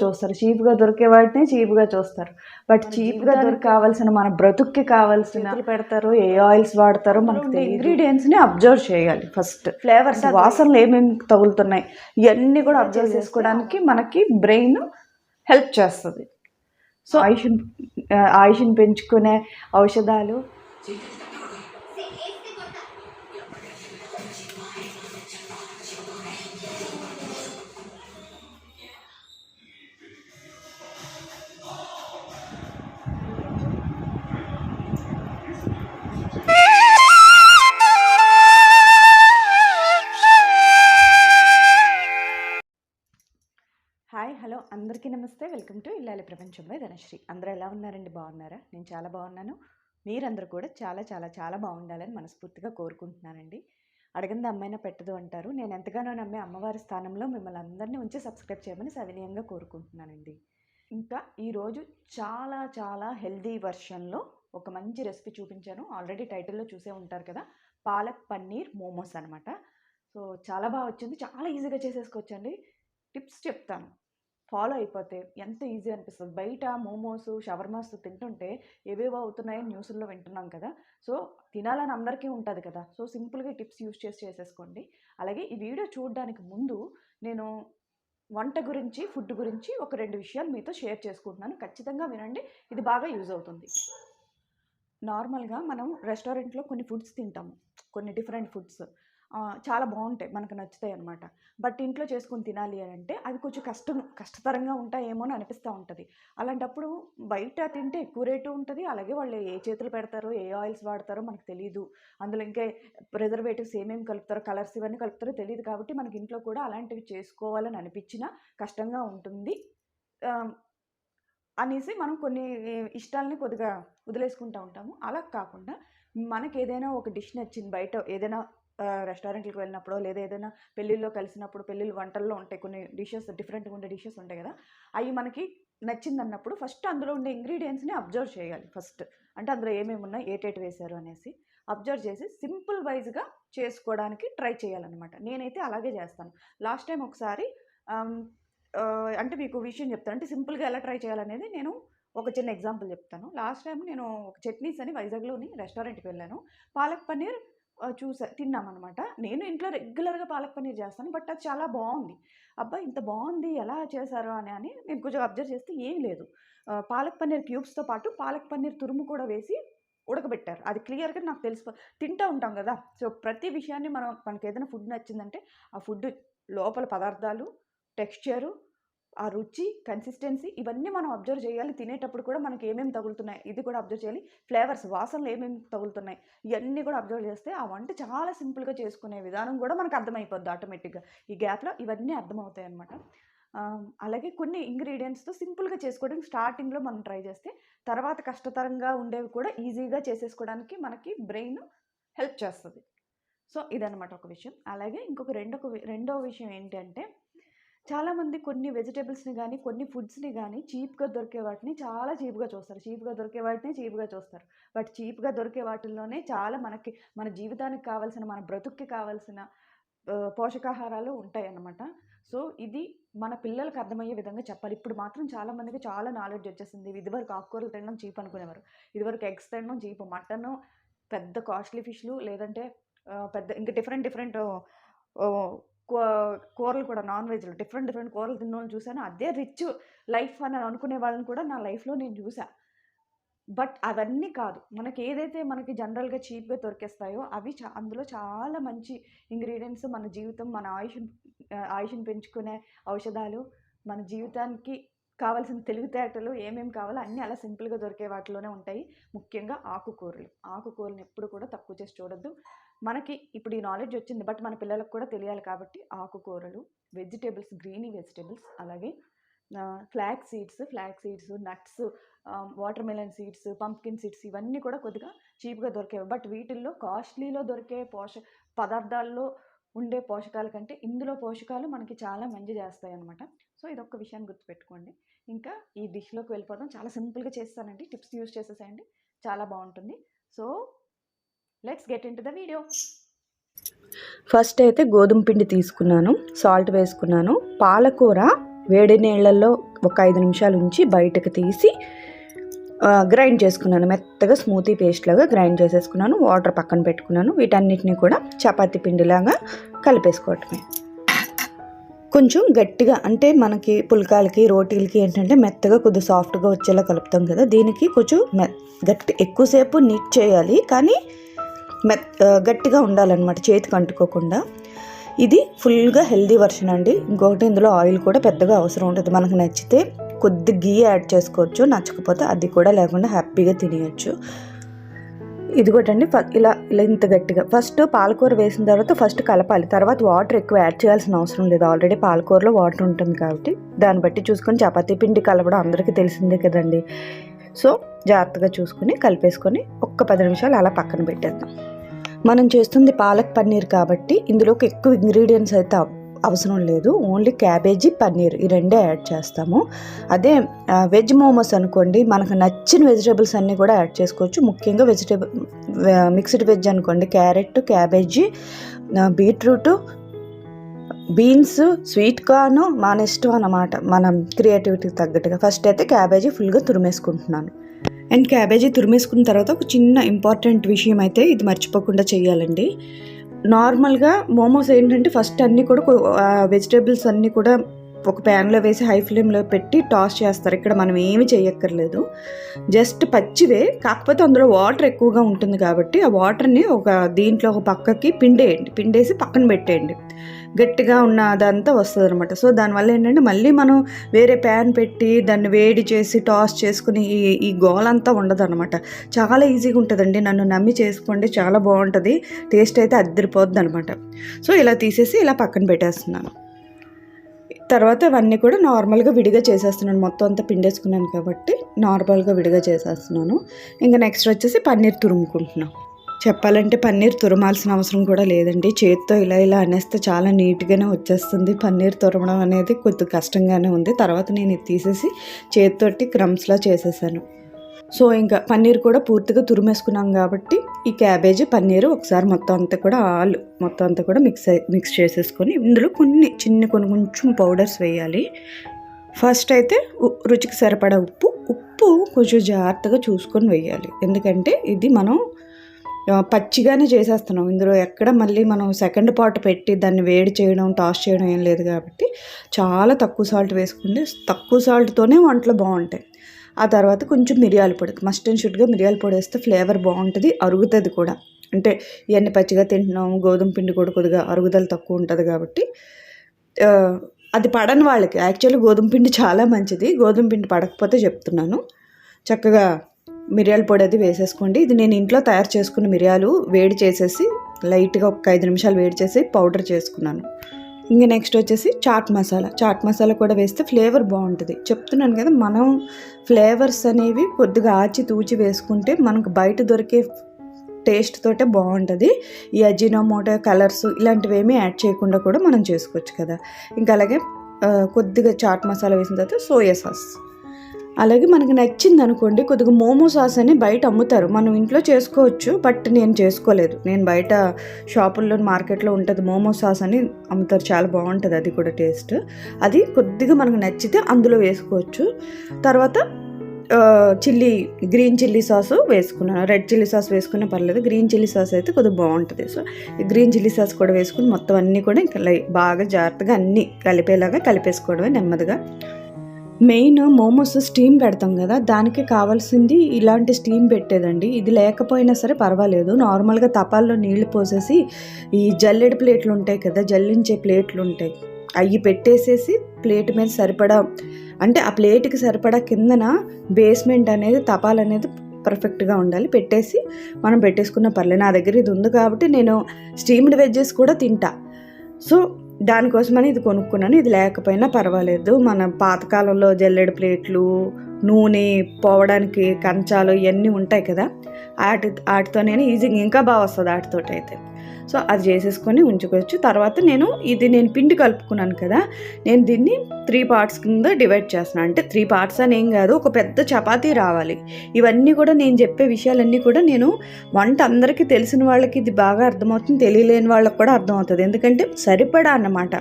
చూస్తారు. చీప్గా దొరికే వాటిని చీప్గా చూస్తారు. బట్ చీప్గా దొరికి కావాల్సిన మన బ్రతుక్కి కావాల్సిన పెడతారు ఏ ఆయిల్స్ వాడతారో మనకి ఇంగ్రీడియంట్స్ని అబ్జర్వ్ చేయాలి ఫస్ట్. ఫ్లేవర్స్ వాసనలు ఏమేమి తగులుతున్నాయి ఇవన్నీ కూడా అబ్జర్వ్ చేసుకోవడానికి మనకి బ్రెయిన్ హెల్ప్ చేస్తుంది. సో ఆయుష్ని ఆయుష్ని పెంచుకునే ఔషధాలు. ధనశ్రీ అందరూ ఎలా ఉన్నారండి? బాగున్నారా? నేను చాలా బాగున్నాను. మీరందరూ కూడా చాలా చాలా చాలా బాగుండాలని మనస్ఫూర్తిగా కోరుకుంటున్నానండి. అడగంది అమ్మాయిన పెట్టదు అంటారు. నేను ఎంతగానో నమ్మే అమ్మవారి స్థానంలో మిమ్మల్ని అందరినీ ఉంచి సబ్స్క్రైబ్ చేయమని సవినీయంగా కోరుకుంటున్నానండి. ఇంకా ఈరోజు చాలా చాలా హెల్దీ వర్షన్లో ఒక మంచి రెసిపీ చూపించాను. ఆల్రెడీ టైటిల్లో చూసే ఉంటారు కదా పాలక్ పన్నీర్ మోమోస్ అనమాట. సో చాలా బాగా వచ్చింది. చాలా ఈజీగా చేసేసుకోవచ్చండి. టిప్స్ చెప్తాను. ఫాలో అయిపోతే ఎంత ఈజీ అనిపిస్తుంది. బయట మోమోస్ షవర్మాస్ తింటుంటే ఏవేవో అవుతున్నాయని న్యూస్లో వింటున్నాం కదా. సో తినాలని అందరికీ ఉంటుంది కదా. సో సింపుల్గా టిప్స్ యూస్ చేసి చేసేసుకోండి. అలాగే ఈ వీడియో చూడడానికి ముందు నేను వంట గురించి ఫుడ్ గురించి ఒక రెండు విషయాలు మీతో షేర్ చేసుకుంటున్నాను. ఖచ్చితంగా వినండి. ఇది బాగా యూజ్ అవుతుంది. నార్మల్గా మనం రెస్టారెంట్లో కొన్ని ఫుడ్స్ తింటాము. కొన్ని డిఫరెంట్ ఫుడ్స్. చాలా బాగుంటాయి మనకు నచ్చుతాయి అనమాట బట్ ఇంట్లో చేసుకొని తినాలి అని అంటే అవి కొంచెం కష్టం కష్టతరంగా ఉంటాయేమో అని అనిపిస్తూ ఉంటుంది. అలాంటప్పుడు బయట తింటే ఎక్కువ రేటు ఉంటుంది అలాగే వాళ్ళు ఏ చేతులు పెడతారో ఏ ఆయిల్స్ వాడతారో మనకు తెలియదు అందులో ఇంకా ప్రిజర్వేటివ్స్ ఏమేమి కలుపుతారో కలర్స్ ఇవన్నీ కలుపుతారో తెలియదు కాబట్టి మనకి ఇంట్లో కూడా అలాంటివి చేసుకోవాలని అనిపించినా కష్టంగా ఉంటుంది. అనేసి మనం కొన్ని ఇష్టాలని కొద్దిగా వదిలేసుకుంటూ ఉంటాము. అలా కాకుండా మనకి ఏదైనా ఒక డిష్ నచ్చింది బయట ఏదైనా రెస్టారెంట్లకు వెళ్ళినప్పుడు లేదా ఏదైనా పెళ్ళిళ్ళలో కలిసినప్పుడు పెళ్ళిళ్ళు వంటల్లో ఉంటాయి కొన్ని డిషెస్ డిఫరెంట్గా ఉండే డిషెస్ ఉంటాయి కదా అవి మనకి నచ్చింది అన్నప్పుడు ఫస్ట్ అందులో ఉండే ఇంగ్రీడియంట్స్ని అబ్జర్వ్ చేయాలి ఫస్ట్ అంటే అందులో ఏమేమి ఉన్నాయి ఏటేటి వేశారు అనేసి అబ్జర్వ్ చేసి సింపుల్ వైజ్గా చేసుకోవడానికి ట్రై చేయాలన్నమాట. నేనైతే అలాగే చేస్తాను. లాస్ట్ టైం ఒకసారి అంటే మీకు విషయం చెప్తాను. అంటే సింపుల్గా ఎలా ట్రై చేయాలనేది నేను ఒక చిన్న ఎగ్జాంపుల్ చెప్తాను. లాస్ట్ టైం నేను ఒక చట్నీస్ అని వైజాగ్లోని రెస్టారెంట్కి వెళ్ళాను. పాలక్ పన్నీర్ చూసా తిన్నామన్నమాట. నేను ఇంట్లో రెగ్యులర్గా పాలక్ పన్నీర్ చేస్తాను బట్ అది చాలా బాగుంది. అబ్బా ఇంత బాగుంది ఎలా చేశారు అని అని నేను కొంచెం అబ్జర్వ్ చేస్తే ఏం లేదు. పాలక్ పన్నీర్ క్యూబ్స్తో పాటు పాలక్ పన్నీర్ తురుము కూడా వేసి ఉడకబెట్టారు. అది క్లియర్గా నాకు తెలుసు. తింటూ ఉంటాం కదా. సో ప్రతి విషయాన్ని మనం మనకి ఏదైనా ఫుడ్ నచ్చిందంటే ఆ ఫుడ్ లోపల పదార్థాలు టెక్స్చరు ఆ రుచి కన్సిస్టెన్సీ ఇవన్నీ మనం అబ్జర్వ్ చేయాలి. తినేటప్పుడు కూడా మనకి ఏమేమి తగులుతున్నాయి ఇది కూడా అబ్జర్వ్ చేయాలి. ఫ్లేవర్స్ వాసనలు ఏమేమి తగులుతున్నాయి ఇవన్నీ కూడా అబ్జర్వ్ చేస్తే ఆ వంట చాలా సింపుల్గా చేసుకునే విధానం కూడా మనకు అర్థమైపోద్ది ఆటోమేటిక్గా ఈ గ్యాప్లో ఇవన్నీ అర్థమవుతాయి అనమాట అలాగే కొన్ని ఇంగ్రీడియంట్స్తో సింపుల్గా చేసుకోవడం స్టార్టింగ్లో మనం ట్రై చేస్తే తర్వాత కష్టతరంగా ఉండేవి కూడా ఈజీగా చేసేసుకోవడానికి మనకి బ్రెయిన్ హెల్ప్ చేస్తుంది. సో ఇదనమాట ఒక విషయం. అలాగే ఇంకొక రెండొక వి- రెండో విషయం ఏంటంటే చాలామంది కొన్ని వెజిటేబుల్స్ని కానీ కొన్ని ఫుడ్స్ని కానీ చీప్గా దొరికే వాటిని చాలా చీప్గా చూస్తారు. చీప్గా దొరికే వాటిని చీప్గా చూస్తారు. బట్ చీప్గా దొరికే వాటిల్లోనే చాలా మనకి మన జీవితానికి కావాల్సిన మన బ్రతుక్కి కావాల్సిన పోషకాహారాలు ఉంటాయి అన్నమాట సో ఇది మన పిల్లలకు అర్థమయ్యే విధంగా చెప్పాలి. ఇప్పుడు మాత్రం చాలామందికి చాలా నాలెడ్జ్ వచ్చేసింది. ఇదివరకు ఆకుకూరలు తినడం చీప్ అనుకునేవారు. ఇదివరకు ఎగ్స్ తినడం చీప్. మటన్ పెద్ద కాస్ట్లీ ఫిష్లు లేదంటే పెద్ద ఇంకా డిఫరెంట్ డిఫరెంట్ కూరలు కూడా నాన్ వెజ్లు డిఫరెంట్ డిఫరెంట్ కూరలు తిన్న చూశాను. అదే రిచ్ లైఫ్ అని అనుకునే వాళ్ళని కూడా నా లైఫ్లో నేను చూసా బట్ అవన్నీ కాదు. మనకి ఏదైతే మనకి జనరల్గా చీప్గా దొరికేస్తాయో అవి చా అందులో చాలా మంచి ఇంగ్రీడియంట్స్ మన జీవితం మన ఆయుష్ ఆయుష్ని పెంచుకునే ఔషధాలు మన జీవితానికి కావాల్సిన తెలివితేటలు ఏమేమి కావాలో అన్నీ అలా సింపుల్గా దొరికే వాటిలోనే ఉంటాయి. ముఖ్యంగా ఆకుకూరలు. ఆకుకూరలు ఎప్పుడు కూడా తక్కువ చేసి చూడొద్దు. మనకి ఇప్పుడు ఈ నాలెడ్జ్ వచ్చింది బట్ మన పిల్లలకు కూడా తెలియాలి కాబట్టి ఆకుకూరలు వెజిటేబుల్స్ గ్రీనీ వెజిటేబుల్స్ అలాగే flax seeds flax seeds nuts watermelon seeds pumpkin seeds ఇవన్నీ కూడా కొద్దిగా చీప్గా దొరికేవి. బట్ వీటిల్లో కాస్ట్లీలో దొరికే పోష పదార్థాల్లో ఉండే పోషకాల కంటే ఇందులో పోషకాలు మనకి చాలా మంచి చేస్తాయి అనమాట సో ఇదొక విషయాన్ని గుర్తుపెట్టుకోండి. ఇంకా ఈ డిష్లోకి వెళ్ళిపోదాం. చాలా సింపుల్గా చేస్తానండి. టిప్స్ యూస్ చేసేసేయండి. చాలా బాగుంటుంది. So let's get into the video first అయితే గోధుమ పిండి తీసుకున్నాను సాల్ట్ వేసుకున్నాను పాలకూర వేడి నీళ్ళల్లో ఒక ఐదు నిమిషాలు ఉంచి బయటకు తీసి గ్రైండ్ చేసుకున్నాను. మెత్తగా స్మూతీ పేస్ట్ లాగా గ్రైండ్ చేసేసుకున్నాను వాటర్ పక్కన పెట్టుకున్నాను. వీటన్నిటిని కూడా చపాతి పిండిలాగా కలిపేసుకోవటమే. కొంచెం గట్టిగా అంటే మనకి పుల్కాలకి రోటీలకి ఏంటంటే మెత్తగా కొద్దిగా సాఫ్ట్గా వచ్చేలా కలుపుతాం కదా దీనికి కొంచెం మె గట్టి ఎక్కువసేపు నీట్ చేయాలి. కానీ మెత్ గట్టిగా ఉండాలన్నమాట చేతికి అంటుకోకుండా. ఇది ఫుల్గా హెల్దీ వర్షన్ అండి. ఇంకొకటి ఇందులో ఆయిల్ కూడా పెద్దగా అవసరం ఉంటుంది మనకు నచ్చితే కొద్ది గీ యాడ్ చేసుకోవచ్చు. నచ్చకపోతే అది కూడా లేకుండా హ్యాపీగా తినేయచ్చు. ఇది కూడా అండి. ఇలా ఇలా ఇంత గట్టిగా. ఫస్ట్ పాలకూర వేసిన తర్వాత ఫస్ట్ కలపాలి. తర్వాత వాటర్ ఎక్కువ యాడ్ చేయాల్సిన అవసరం లేదు. ఆల్రెడీ పాలకూరలో వాటర్ ఉంటుంది కాబట్టి దాన్ని బట్టి చూసుకొని చపాతీ పిండి కలపడం అందరికీ తెలిసిందే కదండి. సో జాగ్రత్తగా చూసుకుని కలిపేసుకొని ఒక్క పది నిమిషాలు అలా పక్కన పెట్టేద్దాం. మనం చేస్తుంది పాలక్ పన్నీర్ కాబట్టి ఇందులోకి ఎక్కువ ఇంగ్రీడియంట్స్ అయితే అవసరం లేదు. ఓన్లీ క్యాబేజీ పన్నీర్ ఈ రెండే యాడ్ చేస్తాము. అదే వెజ్ మోమోస్ అనుకోండి మనకు నచ్చిన వెజిటేబుల్స్ అన్నీ కూడా యాడ్ చేసుకోవచ్చు. ముఖ్యంగా వెజిటేబుల్ మిక్స్డ్ వెజ్ అనుకోండి carrot cabbage beetroot beans sweet corn మన ఇష్టం అన్నమాట. మనం క్రియేటివిటీకి తగ్గట్టుగా. ఫస్ట్ అయితే క్యాబేజీ ఫుల్గా తురిమేసుకుంటున్నాను. అండ్ క్యాబేజీ తురిమేసుకున్న తర్వాత ఒక చిన్న ఇంపార్టెంట్ విషయం అయితే ఇది మర్చిపోకుండా చేయాలండి. నార్మల్గా మోమోస్ ఏంటంటే ఫస్ట్ అన్నీ కూడా వెజిటేబుల్స్ అన్నీ కూడా ఒక ప్యాన్లో వేసి హై ఫ్లేమ్లో పెట్టి టాస్ చేస్తారు. ఇక్కడ మనం ఏమి చేయక్కర్లేదు. జస్ట్ పచ్చివే కాకపోతే అందులో వాటర్ ఎక్కువగా ఉంటుంది కాబట్టి ఆ వాటర్ని ఒక దీంట్లో ఒక పక్కకి పిండేయండి. పిండేసి పక్కన పెట్టేయండి. గట్టిగా ఉన్న అదంతా వస్తుంది అనమాట సో దానివల్ల ఏంటంటే మళ్ళీ మనం వేరే ప్యాన్ పెట్టి దాన్ని వేడి చేసి టాస్ చేసుకుని ఈ ఈ గోలంతా ఉండదు అనమాట చాలా ఈజీగా ఉంటుందండి. నన్ను నమ్మి చేసుకోండి చాలా బాగుంటుంది. టేస్ట్ అయితే అద్దరిపోద్ది అనమాట సో ఇలా తీసేసి ఇలా పక్కన పెట్టేస్తున్నాను. తర్వాత ఇవన్నీ కూడా నార్మల్గా విడిగా చేసేస్తున్నాను. మొత్తం అంతా పిండేసుకున్నాను కాబట్టి నార్మల్గా విడిగా చేసేస్తున్నాను. ఇంకా నెక్స్ట్ వచ్చేసి పన్నీర్ తురుముకుంటున్నాను చెప్పాలంటే పన్నీర్ తురమాల్సిన అవసరం కూడా లేదండి. చేత్తో ఇలా ఇలా అనేస్తే చాలా నీట్గానే వచ్చేస్తుంది. పన్నీర్ తురమడం అనేది కొద్ది కష్టంగానే ఉంది. తర్వాత నేను ఇది తీసేసి చేతితోటి క్రమ్స్లా చేసేసాను. సో ఇంకా పన్నీర్ కూడా పూర్తిగా తురిమేసుకున్నాం కాబట్టి ఈ క్యాబేజీ పన్నీరు ఒకసారి మొత్తం అంతా కూడా ఆలు మొత్తం అంతా కూడా మిక్స్ మిక్స్ చేసేసుకొని ఇందులో కొన్ని చిన్న కొన్ని కొంచెం పౌడర్స్ వేయాలి. ఫస్ట్ అయితే రుచికి సరిపడా ఉప్పు ఉప్పు కొంచెం జాగ్రత్తగా చూసుకొని వేయాలి. ఎందుకంటే ఇది మనం పచ్చిగానే చేసేస్తున్నాం. ఇందులో ఎక్కడ మళ్ళీ మనం సెకండ్ పార్ట్ పెట్టి దాన్ని వేడి చేయడం టాస్ చేయడం ఏం లేదు కాబట్టి చాలా తక్కువ సాల్ట్ వేసుకుంటే తక్కువ సాల్ట్తోనే వంటలు బాగుంటాయి. ఆ తర్వాత కొంచెం మిరియాల పొడి మస్ట్ అండ్ షుడ్గా మిరియాల పొడి వేస్తే ఫ్లేవర్ బాగుంటుంది అరుగుతుంది కూడా. అంటే ఇవన్నీ పచ్చిగా తింటున్నాము గోధుమ పిండి కూడా కొద్దిగా అరుగుదల తక్కువ ఉంటుంది కాబట్టి అది పడని వాళ్ళకి యాక్చువల్లీ గోధుమ పిండి చాలా మంచిది. గోధుమ పిండి పడకపోతే చెప్తున్నాను. చక్కగా మిరియాల పొడి అది వేసేసుకోండి. ఇది నేను ఇంట్లో తయారు చేసుకున్న మిరియాలు వేడి చేసేసి లైట్గా ఒక ఐదు నిమిషాలు వేడి చేసి పౌడర్ చేసుకున్నాను. ఇంకా నెక్స్ట్ వచ్చేసి చాట్ మసాలా. చాట్ మసాలా కూడా వేస్తే ఫ్లేవర్ బాగుంటుంది. చెప్తున్నాను కదా మనం ఫ్లేవర్స్ అనేవి కొద్దిగా ఆచి తూచి వేసుకుంటే మనకు బయట దొరికే టేస్ట్ తోటే బాగుంటుంది. ఈ అజినోమోటో కలర్స్ ఇలాంటివి ఏమీ యాడ్ చేయకుండా కూడా మనం చేసుకోవచ్చు కదా. ఇంకా అలాగే కొద్దిగా చాట్ మసాలా వేసిన తర్వాత సోయా సాస్. అలాగే మనకి నచ్చింది అనుకోండి కొద్దిగా మోమో సాస్ అని బయట అమ్ముతారు. మనం ఇంట్లో చేసుకోవచ్చు బట్ నేను చేసుకోలేదు. నేను బయట షాపుల్లో మార్కెట్లో ఉంటుంది మోమో సాస్ అని అమ్ముతారు. చాలా బాగుంటుంది అది కూడా టేస్ట్. అది కొద్దిగా మనకు నచ్చితే అందులో వేసుకోవచ్చు. తర్వాత చిల్లీ గ్రీన్ చిల్లీ సాస్ వేసుకున్నాను. రెడ్ చిల్లీ సాస్ వేసుకున్నా పర్లేదు. గ్రీన్ చిల్లీ సాస్ అయితే కొద్దిగా బాగుంటుంది. సో గ్రీన్ చిల్లీ సాస్ కూడా వేసుకుని మొత్తం అన్నీ కూడా ఇంకా బాగా జాగ్రత్తగా అన్నీ కలిపేలాగా కలిపేసుకోవడమే నెమ్మదిగా. మెయిన్ మోమోస్ స్టీమ్ పెడతాం కదా దానికి కావాల్సింది ఇలాంటి స్టీమ్ పెట్టేదండి. ఇది లేకపోయినా సరే పర్వాలేదు. నార్మల్గా తపాల్లో నీళ్ళు పోసేసి ఈ జల్లెడ ప్లేట్లు ఉంటాయి కదా జల్లించే ప్లేట్లు ఉంటాయి. అవి పెట్టేసేసి ప్లేట్ మీద సరిపడా అంటే ఆ ప్లేట్కి సరిపడా కిందన బేస్మెంట్ అనేది తపాల్ అనేది పర్ఫెక్ట్గా ఉండాలి. పెట్టేసి మనం పెట్టేసుకున్న పర్లేదు నా దగ్గర ఇది ఉంది కాబట్టి నేను స్టీమ్డ్ వెజ్జెస్ కూడా తింటా. సో దానికోసమని ఇది కొనుక్కున్నాను. ఇది లేకపోయినా పర్వాలేదు. మన పాతకాలంలో జల్లెడ ప్లేట్లు నూనె పోవడానికి కంచాలు ఇవన్నీ ఉంటాయి కదా వాటి వాటితోనే నేను ఈజీగా ఇంకా బాగా వస్తుంది వాటితోటి అయితే సో అది చేసేసుకొని ఉంచుకోవచ్చు. తర్వాత నేను ఇది నేను పిండి కలుపుకున్నాను కదా నేను దీన్ని త్రీ పార్ట్స్ కింద డివైడ్ చేస్తున్నాను అంటే త్రీ పార్ట్స్ అని ఏం కాదు ఒక పెద్ద చపాతీ రావాలి. ఇవన్నీ కూడా నేను చెప్పే విషయాలన్నీ కూడా నేను వంట అందరికీ తెలిసిన వాళ్ళకి ఇది బాగా అర్థమవుతుంది తెలియలేని వాళ్ళకి కూడా అర్థమవుతుంది. ఎందుకంటే సరిపడా అన్నమాట.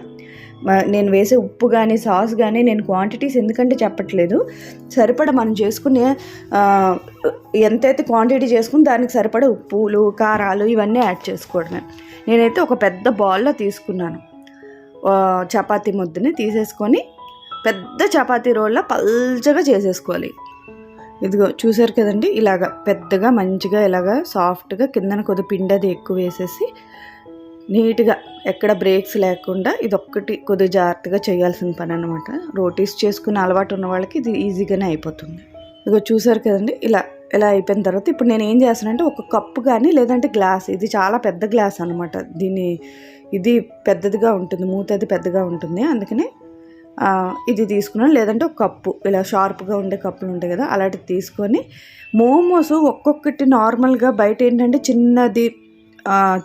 నేను వేసే ఉప్పు కానీ సాస్ కానీ నేను క్వాంటిటీస్ ఎందుకంటే చెప్పట్లేదు. సరిపడా మనం చేసుకునే ఎంతైతే క్వాంటిటీ చేసుకుని దానికి సరిపడా ఉప్పులు కారాలు ఇవన్నీ యాడ్ చేసుకోవడమే. నేనైతే ఒక పెద్ద బౌల్లో తీసుకున్నాను. చపాతీ ముద్దని తీసేసుకొని పెద్ద చపాతీ రోల్లో పల్చగా చేసేసుకోవాలి. ఇదిగో చూసారు కదండి ఇలాగ పెద్దగా మంచిగా ఇలాగ సాఫ్ట్గా కిందన కొద్ది పిండి అది ఎక్కువ వేసేసి నీట్గా ఎక్కడ బ్రేక్స్ లేకుండా ఇది ఒక్కటి కొద్దిగా జాగ్రత్తగా చేయాల్సిన పని అనమాట రోటీస్ చేసుకునే అలవాటు ఉన్న వాళ్ళకి ఇది ఈజీగానే అయిపోతుంది. ఇదిగో చూసారు కదండి ఇలా ఇలా అయిపోయిన తర్వాత ఇప్పుడు నేను ఏం చేస్తానంటే ఒక కప్పు కానీ లేదంటే గ్లాస్ ఇది చాలా పెద్ద గ్లాస్ అనమాట దీన్ని ఇది పెద్దదిగా ఉంటుంది మూత అది పెద్దగా ఉంటుంది. అందుకనే ఇది తీసుకున్నాను. లేదంటే ఒక కప్పు ఇలా షార్ప్గా ఉండే కప్పులు ఉంటాయి కదా అలాంటివి తీసుకొని మోమోస్ ఒక్కొక్కటి నార్మల్గా బయట ఏంటంటే చిన్నది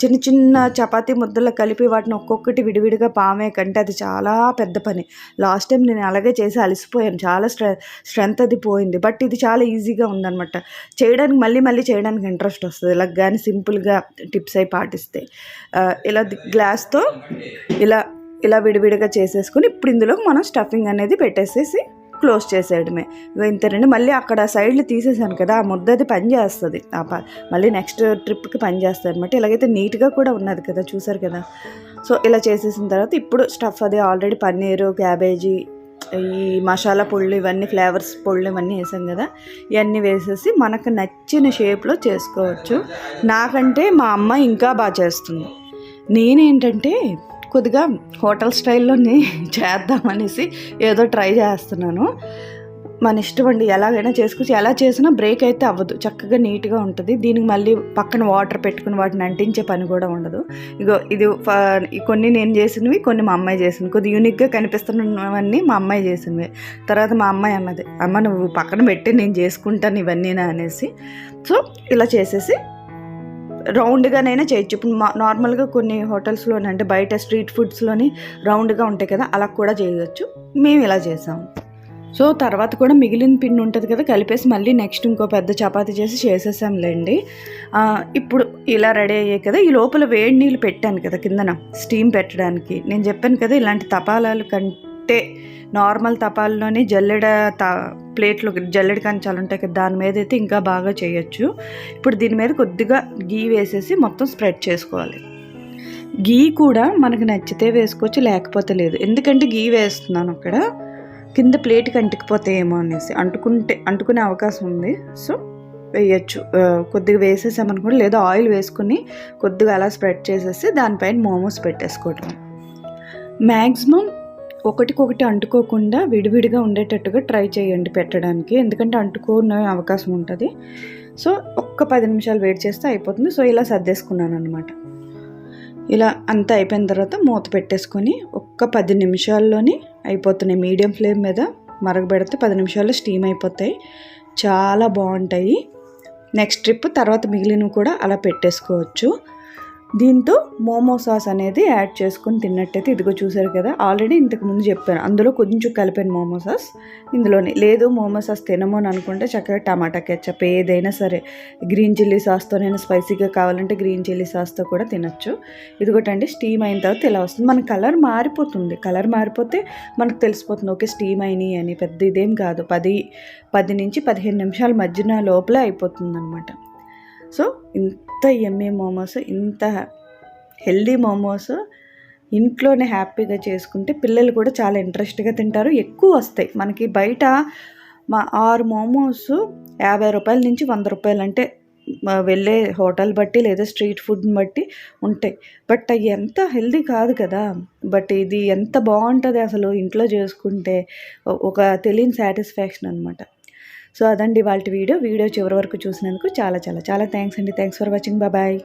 చిన్న చిన్న చపాతీ ముద్దలు కలిపి వాటిని ఒక్కొక్కటి విడివిడిగా పామే కంటే అది చాలా పెద్ద పని. లాస్ట్ టైం నేను అలాగే చేసి అలసిపోయాను. చాలా స్ట్రె స్ట్రెంత్ అది పోయింది. బట్ ఇది చాలా ఈజీగా ఉందనమాట చేయడానికి మళ్ళీ మళ్ళీ చేయడానికి ఇంట్రెస్ట్ వస్తుంది. ఇలా కానీ సింపుల్గా టిప్స్ అయి పాటిస్తే. ఇలా గ్లాస్తో ఇలా ఇలా విడివిడిగా చేసేసుకుని ఇప్పుడు ఇందులో మనం స్టఫింగ్ అనేది పెట్టేసేసి క్లోజ్ చేసేయడమే. ఇంత ఇంతేనండి మళ్ళీ అక్కడ సైడ్లు తీసేసాను కదా ఆ ముద్దది పని చేస్తుంది. ఆ ప మళ్ళీ నెక్స్ట్ ట్రిప్కి పని చేస్తుంది అనమాట ఇలాగైతే నీట్గా కూడా ఉన్నది కదా చూసారు కదా. సో ఇలా చేసేసిన తర్వాత ఇప్పుడు స్టఫ్ అది ఆల్రెడీ పన్నీరు క్యాబేజీ ఈ మసాలా పొళ్ళు ఇవన్నీ ఫ్లేవర్స్ పొళ్ళు ఇవన్నీ వేసాం కదా ఇవన్నీ వేసేసి మనకు నచ్చిన షేప్లో చేసుకోవచ్చు. నాకంటే మా అమ్మ ఇంకా బాగా చేస్తుంది. నేనేంటంటే కొద్దిగా హోటల్ స్టైల్లోనే చేద్దామనేసి ఏదో ట్రై చేస్తున్నాను. మన ఇష్టం అండి ఎలాగైనా చేసుకోవచ్చు ఎలా చేసినా బ్రేక్ అయితే అవ్వదు. చక్కగా నీట్గా ఉంటుంది. దీనికి మళ్ళీ పక్కన వాటర్ పెట్టుకుని వాటిని అంటించే పని కూడా ఉండదు. ఇగో ఇది ఫ- కొన్ని నేను చేసినవి కొన్ని మా అమ్మాయి చేసినవి కొద్ది యూనిక్గా కనిపిస్తున్నవన్నీ మా అమ్మాయి చేసినవి తర్వాత మా అమ్మాయి అన్నది అమ్మ నువ్వు పక్కన పెట్టి నేను చేసుకుంటాను ఇవన్నీనా? అనేసి. సో ఇలా చేసేసి రౌండ్గానైనా చేయొచ్చు. ఇప్పుడు మా నార్మల్గా కొన్ని హోటల్స్లోని అంటే బయట స్ట్రీట్ ఫుడ్స్లోని రౌండ్గా ఉంటాయి కదా అలా కూడా చేయొచ్చు. మేము ఇలా చేసాము సో తర్వాత కూడా మిగిలిన పిండి ఉంటుంది కదా కలిపేసి మళ్ళీ నెక్స్ట్ ఇంకో పెద్ద చపాతి చేసి చేసేసాంలేండి. ఇప్పుడు ఇలా రెడీ అయ్యాయి కదా ఈ లోపల వేడి నీళ్ళు పెట్టాను కదా కిందన స్టీమ్ పెట్టడానికి. నేను చెప్పాను కదా ఇలాంటి తపాలాలు కంటే నార్మల్ తపాల్లోని జల్లెడ త ప్లేట్లు జల్లెడ కంచాలు ఉంటాయి కదా దాని మీద అయితే ఇంకా బాగా చేయొచ్చు. ఇప్పుడు దీని మీద కొద్దిగా గీ వేసేసి మొత్తం స్ప్రెడ్ చేసుకోవాలి. గీ కూడా మనకు నచ్చితే వేసుకోవచ్చు లేకపోతే లేదు. ఎందుకంటే గీ వేస్తున్నాను అక్కడ. కింద ప్లేట్కి ఏమో అనేసి. అంటుకుంటే అంటుకునే అవకాశం ఉంది. సో వేయచ్చు. కొద్దిగా వేసేసామనుకోండి లేదా ఆయిల్ వేసుకుని కొద్దిగా అలా స్ప్రెడ్ చేసేసి దానిపైన మోమోస్ పెట్టేసుకోవటం. మ్యాక్సిమం ఒకటికొకటి అంటుకోకుండా విడివిడిగా ఉండేటట్టుగా ట్రై చేయండి పెట్టడానికి. ఎందుకంటే అంటుకునే అవకాశం ఉంటుంది. సో ఒక్క పది నిమిషాలు వెయిట్ చేస్తే అయిపోతుంది. సో ఇలా సర్దేసుకున్నాను అనమాట ఇలా అంతా అయిపోయిన తర్వాత మూత పెట్టేసుకొని ఒక్క పది నిమిషాల్లోనే అయిపోతున్నాయి మీడియం ఫ్లేమ్ మీద మరగబెడితే పది నిమిషాల్లో స్టీమ్ అయిపోతాయి. చాలా బాగుంటాయి. నెక్స్ట్ ట్రిప్ తర్వాత మిగిలినవి కూడా అలా పెట్టేసుకోవచ్చు. దీంతో మోమో సాస్ అనేది యాడ్ చేసుకొని తిన్నట్టయితే ఇదిగో చూసారు కదా ఆల్రెడీ ఇంతకు ముందు చెప్పాను. అందులో కొంచెం కలిపాను మోమో సాస్. ఇందులోనే లేదు మోమో సాస్ తినము అని అనుకుంటే చక్కగా టమాటా కెచ్చప్ ఏదైనా సరే గ్రీన్ చిల్లీ సాస్తోనైనా స్పైసీగా కావాలంటే గ్రీన్ చిల్లీ సాస్తో కూడా తినొచ్చు. ఇదిగోటండి స్టీమ్ అయిన తర్వాత ఇలా వస్తుంది. మన కలర్ మారిపోతుంది. కలర్ మారిపోతే మనకు తెలిసిపోతుంది ఓకే స్టీమ్ అయినాయి అని. పెద్ద ఇదేం కాదు. పది పది నుంచి పదిహేను నిమిషాల మధ్యన లోపలే అయిపోతుంది అనమాట సో ఎంత ఎమ్మె మోమోస్ ఇంత హెల్దీ మోమోస్ ఇంట్లోనే హ్యాపీగా చేసుకుంటే పిల్లలు కూడా చాలా ఇంట్రెస్ట్గా తింటారు. ఎక్కువ వస్తాయి. మనకి బయట మా ఆరు మోమోస్ యాభై రూపాయల నుంచి వంద రూపాయలు అంటే వెళ్ళే హోటల్ బట్టి లేదా స్ట్రీట్ ఫుడ్ని బట్టి ఉంటాయి. బట్ అవి ఎంత హెల్దీ కాదు కదా. బట్ ఇది ఎంత బాగుంటుంది అసలు ఇంట్లో చేసుకుంటే ఒక తెలియని సాటిస్ఫాక్షన్ అనమాట సో అదండి వాళ్ళ వీడియో. వీడియో చివరి వరకు చూసినందుకు చాలా చాలా చాలా థ్యాంక్స్ అండి. Thanks for watching. బాయ్